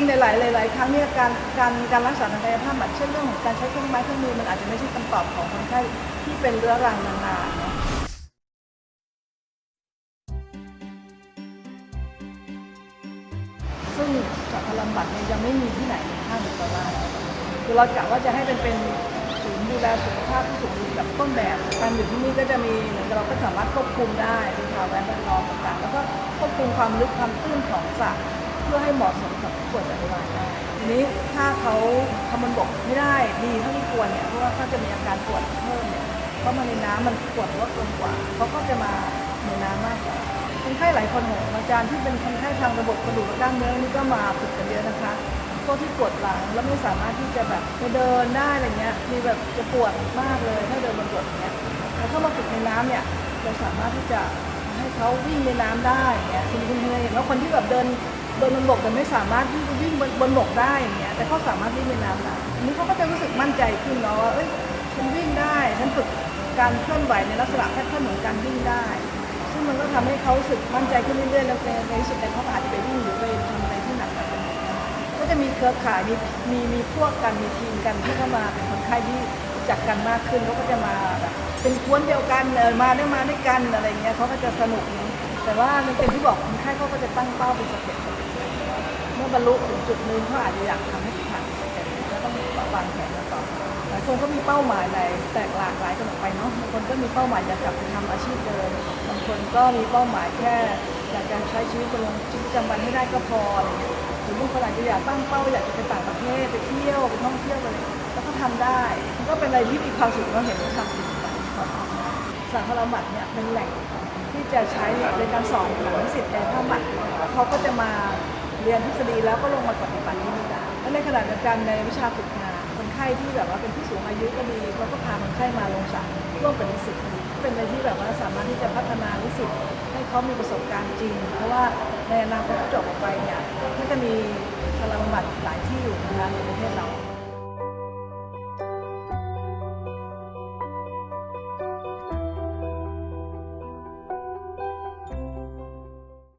งๆในหลายหลายๆครั้งเนี่ยการการการรักษาทางกายภาพบำบัดเช่นเรื่องของการใช้เครื่องไม้เครื่องมือมันอาจจะไม่ใช่คำตอบของคนไข้ที่เป็นเรื้อรังนานๆเนอะซึ่งจากพลังบัตรเนี่ยยังไม่มีที่ไหนในภาคเหนือตอนล่างคือเรากะว่าจะให้เป็นเป็นศูนย์ดูแลสุขภาพผู้สูงอายุแบบต้นแบบการอยู่ที่นี่ก็จะมีเหมือนกับเราก็สามารถควบคุมได้เป็นภาวแวดล้อมต่างๆ แล้วก็ควบคุมความลึกความตื้นของสระเพื่อให้เหมาะสม ป่วยปัจจุบันได้ทีนี้ถ้าเขาทำมันบกไม่ได้ดีเท่าที่ควรเนี่ยเพราะว่าเขาจะมีอาการปวดเพิ่มเนี่ยเพราะมาในน้ำมันปวดลดลงกว่าเขาก็จะมาในน้ำมากกว่าคนไข้หลายคนของอาจารย์ที่เป็นคนไข้ทางระบบกระดูกและกล้ามเนื้อนี่ก็มาฝึกกันเยอะนะคะพวกที่ปวดหลังแล้วไม่สามารถที่จะแบบจะเดินได้อะไรเงี้ยมีแบบจะปวดมากเลยถ้าเดินบนบกอย่างเงี้ยแต่ถ้ามาฝึกในน้ำเนี่ยเราสามารถที่จะ ให้เขาวิ่งในน้ำได้เงี้ยคุณคุณเคยเห็นว่าคนที่แบบเดินเดินบนบกแต่ไม่สามารถที่จะวิ่งบนบนบกได้เงี้ยแต่เขาสามารถวิ่งในน้ำได้อันนี้เขาก็จะรู้สึกมั่นใจขึ้นเนาะว่าเอ้ยฉันวิ่งได้ฉันฝึกการเคลื่อนไหวในลักษณะแพทเทิร์นของการวิ่งได้ ซึ่งมันก็ทำให้เขารู้สึกมั่นใจขึ้นเรื่อยๆแล้วในในที่สุดเนี่เขาอาจจะไปวิ่งหรือไปทำอะไรที่หนักกว่านี้ได้ก็จะมีเครือข่ายมีมีมีพวกกันมีทีมกันที่เข้ามาเป็นคนไข้ที่ รู้จักกันมากขึ้นเขาก็จะมาแบบเป็นกวนเดียวกันเออมาได้มาด้วยกันอะไรเงี้ยเขาก็จะสนุกนะแต่ว่าในเป็นที่บอกคนไข้เขาก็จะตั้งเป้าเป็นสเต็ปเมื่อบรรลุถึงจุดหนึงเขาอาจจะอยากทำให้ผ่านสเต็ปก็ต้องวางแผนมาต่อหลายคนก็มีเป้าหมายในแตกหลากหลายกันออกไปเนาะบางคนก็มีเป้าหมายอยากกลับไปทำอาชีพเดิมบางคนก็มีเป้าหมายแค่อยากจะใช้ชีวิตบนชีวิตประจำวันให้ได้ก็พออะไรเงี้ยหรือบางคนอาจจะอยากตั้งเป้าอยากจะไปต่างประเทศไปเที่ยวไปท่องเที่ยวอะไรแล้วก็ทำได้ ก็เป็นอะไรที่มีความสุขเราเห็นว่าทำสิ่งต่างๆเขาทำได้สาธารณบัตรเนี่ยเป็นแหล่งที่จะใช้ในการสอนของนิสิตในภาคบัตรเขาก็จะมาเรียนทฤษฎีแล้วก็ลงมาปฏิบัติที่นี่ได้และในขณะเดียวกันในวิชาฝึกงานคนไข้ที่แบบว่าเป็นผู้สูงอายุก็ดีเขาก็พาคนไข้มาลงสระร่วมกับนิสิตเป็นอะไรที่แบบว่าสามารถที่จะพัฒนานิสิตให้เขามีประสบการณ์จริง เพราะว่าในอนาคตจบออกไปเนี่ยก็จะมีพลังบัตรหลายที่อยู่นะคะในประเทศเรา